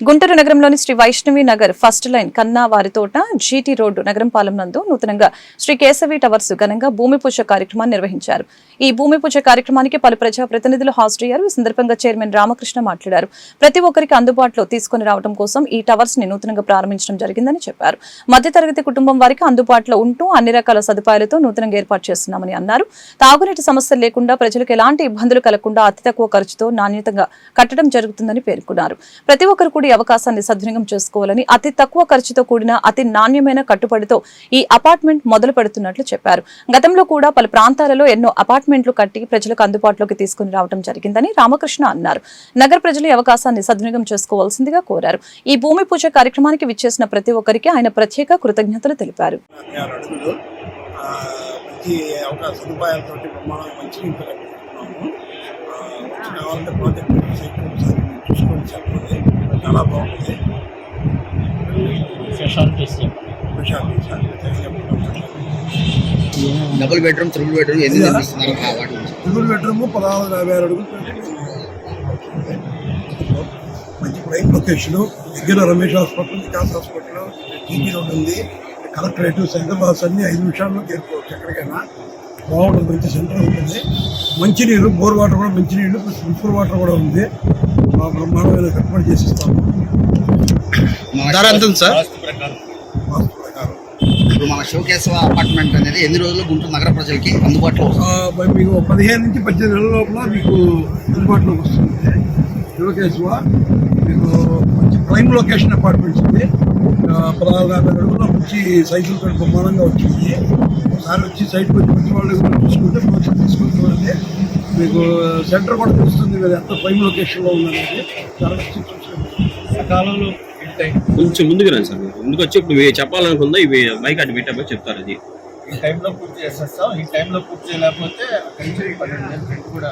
గుంటూరు నగరంలోని Shri Vaishnavi Nagar first line కన్నా వారి తోట జీటీ రోడ్డు నగరం పాలెం నందు నూతనంగా శ్రీ కేశవి టవర్స్ ఘనంగా భూమి పూజ కార్యక్రమాన్ని నిర్వహించారు. ఈ భూమి పూజ కార్యక్రమానికి పలు ప్రజా ప్రతినిధులు హాజరయ్యారు. ఈ సందర్భంగా చైర్మన్ రామకృష్ణ మాట్లాడారు. ప్రతి ఒక్కరికి అందుబాటులో తీసుకుని రావడం కోసం ఈ టవర్స్ని నూతనంగా ప్రారంభించడం జరిగిందని చెప్పారు. మధ్యతరగతి కుటుంబం వారికి అందుబాటులో ఉంటూ అన్ని రకాల సదుపాయాలతో నూతనంగా ఏర్పాటు చేస్తున్నామని అన్నారు. తాగునీటి సమస్యలు లేకుండా ప్రజలకు ఎలాంటి ఇబ్బందులు కలగకుండా అతి తక్కువ ఖర్చుతో నాణ్యతగా కట్టడం జరుగుతుందని పేర్కొన్నారు. ప్రతి ఒక్కరు కూడా అవకాశాన్ని సద్వినియోగం చేసుకోవాలని అతి తక్కువ ఖర్చుతో కూడిన అతి నాణ్యమైన కట్టుబడితో ఈ అపార్ట్మెంట్ మొదలు పెడుతున్నట్లు చెప్పారు. గతంలో కూడా పలు ప్రాంతాలలో ఎన్నో అపార్ట్మెంట్లు కట్టి ప్రజలకు అందుబాటులోకి తీసుకుని రావడం జరిగిందని రామకృష్ణ అన్నారు. నగర ప్రజలు ఈ అవకాశాన్ని సద్వినియోగం చేసుకోవాల్సిందిగా కోరారు. ఈ భూమి పూజ కార్యక్రమానికి విచ్చేసిన ప్రతి ఒక్కరికి ఆయన ప్రత్యేక కృతజ్ఞతలు తెలిపారు. మంచి అవకాశ సదుపాయాలతో బ్రహ్మాండంగా మంచి నీళ్ళు కట్టుకుంటున్నాము. ప్రాజెక్ట్ సైకిల్ ఒకసారి మీరు చూసుకోండి చెప్పండి చాలా బాగుంది. డబుల్ బెడ్రూమ్ త్రిబుల్ బెడ్రూమ్ ఎన్ని నిర్మిస్తున్నారు త్రిబుల్ బెడ్రూమ్ పదహారు యాభై ఆరు అడుగులు. మంచి ప్రైమ్ లొకేషన్. దగ్గర Ramesh hospital Vikas hospital. TB road ఉంది. కలెక్టరేట్ సెంటర్ బాస్ అన్ని ఐదు నిమిషాల్లో చేరుకోవచ్చు ఎక్కడికైనా. బాగుంటుంది మంచి సెంటర్ ఉంటుంది. మంచినీళ్ళు బోర్ వాటర్ కూడా మంచినీళ్ళు ప్లస్ వాటర్ కూడా ఉంది. మా బ్రహ్మాండమైన కట్టుబడి చేసిస్తాము. ధర ఎంత ఉంది సార్? ఇప్పుడు మన శివకేశవ అపార్ట్మెంట్ అనేది ఎన్ని రోజులు గుంటూరు నగర ప్రజలకి అందుబాటులో వస్తుంది మీకు పదిహేను నుంచి పద్దెనిమిది నెలల లోపల మీకు అందుబాటులోకి వస్తుంది. యువకేశ్వ మీకు మంచి ప్రైమ్ లొకేషన్ అపార్ట్మెంట్స్ ఉంది పదహారు యాభై అడుగుల మంచి సైజులు కూడా బ్రహ్మాండంగా వచ్చింది ఒకసారి వచ్చి సైట్కి వచ్చి మంచి వాళ్ళు కూడా చూసుకుంటే మంచి తీసుకుంటే మీకు సెంటర్ కూడా తెలుస్తుంది మీరు ఎంత ప్రైమ్ లొకేషన్లో ఉందనేది. సకాలంలో కొంచెం ముందుకు రండి సార్. ముందుకు వచ్చి ఇప్పుడు చెప్పాలనుకుందా ఇవి మైక్ అటు పెట్టామో చెప్తారు అది. ఈ టైంలో పూర్తి చేసేస్తాం. ఈ టైంలో పూర్తి చేయలేకపోతే కూడా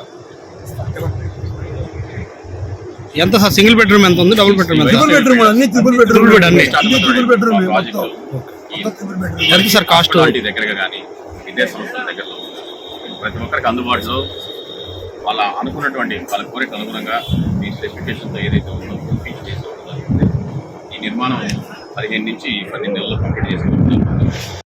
ఎంత సార్? సింగిల్ బెడ్రూమ్ ఎంత ఉంది? డబుల్ బెడ్రూమ్ ట్రిపుల్ బెడ్రూమ్ అన్ని ట్రిపుల్ బెడ్రూమ్ bed అన్ని. అన్ని ట్రిపుల్ బెడ్రూమ్ మొత్తం. ఎంత సార్ కాస్ట్ అలాంటి దగ్గరగా కానీ విద్యా సంస్థల దగ్గరలో ప్రతి ఒక్కరికి అందుబాటులో. వాళ్ళ అనుకున్నటువంటి వాళ్ళ కోరిక అనుగుణంగా ఈ స్పెసిఫికేషన్తో ఏదైతే ఉందో పూర్తి చేసి ఈ నిర్మాణం పదిహేను నుంచి పన్నెండు నెలల్లో కంప్లీట్ చేసుకోవడం